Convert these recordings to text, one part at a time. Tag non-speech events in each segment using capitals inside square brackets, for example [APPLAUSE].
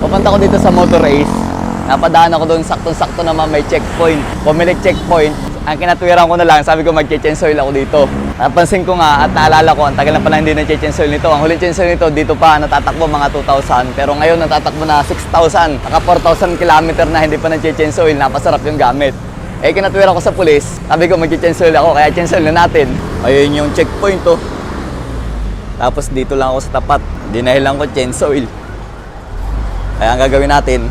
Pupunta ko dito sa motor race. Napadaan ako doon saktong-sakto naman may checkpoint. Pumilik checkpoint. Ang kinatwiran ko na lang, sabi ko mag-change oil ako dito. Napansin ko nga at naalala ko, ang tagal na pala hindi na-change oil nito. Ang huling change oil nito, dito pa natatakbo mga 2,000. Pero ngayon natatakbo na 6,000. Naka 4,000 kilometer na hindi pa na-change oil. Napasarap yung gamit. Eh, kinatwira ko sa pulis. Sabi ko, mag-change oil ako, kaya change oil na natin. Ayun yung checkpoint, oh. Tapos dito lang ako sa tapat. Dinahilan ko change oil. Kaya ang gagawin natin,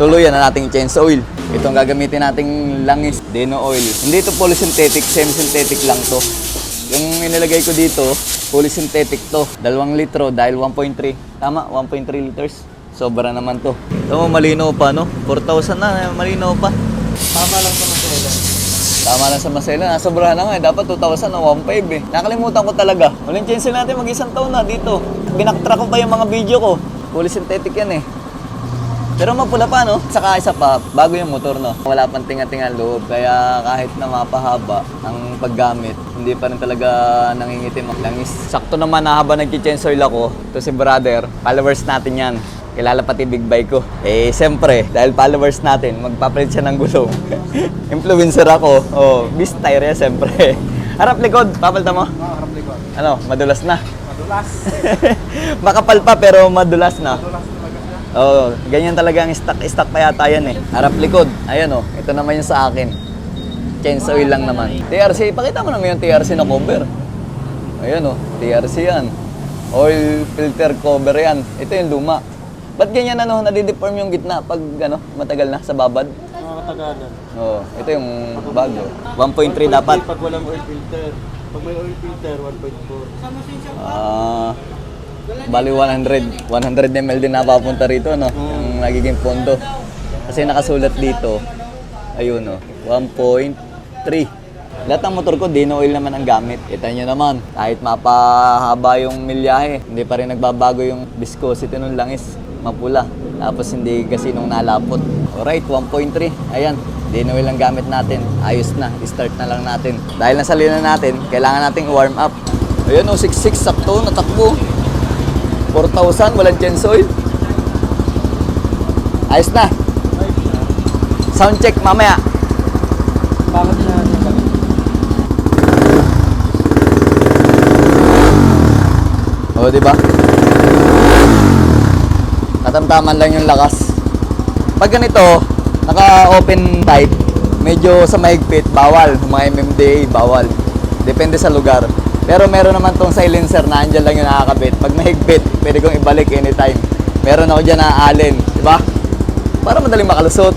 tuluyan na nating change oil. Ito ang gagamitin nating langis, deno oil. Hindi ito fully synthetic, semi-synthetic lang to. Yung inilagay ko dito, fully synthetic to. Dalawang litro dahil 1.3. Tama, 1.3 liters. Sobra naman to. Ito mo, malinaw pa, no? 4,000 na, malinaw pa. Tama lang sa masela. Tama lang sa Marcelo, nasobrahan na nga eh. Dapat 2,000 na 1.5 eh. Nakalimutan ko talaga. Huling chance natin mag-isang taon na dito. Binaktrack ko pa yung mga video ko. Fully synthetic yan eh. Pero mapula pa no? Saka isa pa, bago yung motor no? Wala pang tinga-tinga loob. Kaya kahit na mapahaba ang paggamit, hindi pa rin talaga nangingitim ang langis. Sakto naman na habang nag-change oil ako, to si brother, followers natin yan. Kilala pati big bike ko. Eh, siyempre, dahil followers natin, magpapalit siya ng gulong. [LAUGHS] Influencer ako. Oh, beast tire yan, siyempre. [LAUGHS] Harap likod, papalta mo? Oo, harap likod. Ano, madulas na. Madulas. [LAUGHS] Makapal pa pero madulas na. Madulas talaga siya. Oo, ganyan talaga ang stock. Stock pa yata yan eh. Harap likod. Ayan oh, ito naman yung sa akin. Change oil lang naman. TRC, pakita mo naman yung TRC na cover. Ayan oh, TRC yan. Oil filter cover yan. Ito yung luma. Ba't ganyan ano, nadideform yung gitna pag ano, matagal na sa babad? Mga katagalan. Oo, ito yung bago. 1.3 dapat. Pag walang oil filter. Pag may oil filter, 1.4. Ah, bali 100. 100 ml din napapunta rito, no? Yung nagiging pondo. Kasi nakasulat dito, ayun, no? 1.3. Lahat ng motor ko, dino oil naman ang gamit. Kita nyo naman, kahit mapahaba yung milyahe, hindi pa rin nagbabago yung viscosity ng langis. Mapula. Tapos hindi kasi nung nalapot. Alright, 1.3. Ayan, dino oil ang gamit natin. Ayos na, start na lang natin. Dahil nasa linan natin, kailangan nating warm up. Ayun o, 6.6 sakto, natakbo. 4,000, walang chance oil. Ayos na. Sound check mamaya. Bakit na O, di ba? Katamtaman lang yung lakas. Pag ganito, naka-open type, medyo sa mahigpit, bawal. Mga MMDA, bawal. Depende sa lugar. Pero meron naman tong silencer na andyan lang yung nakakabit. Pag mahigpit, pwede kong ibalik anytime. Meron ako dyan na allen, di ba? Para madaling makalusot.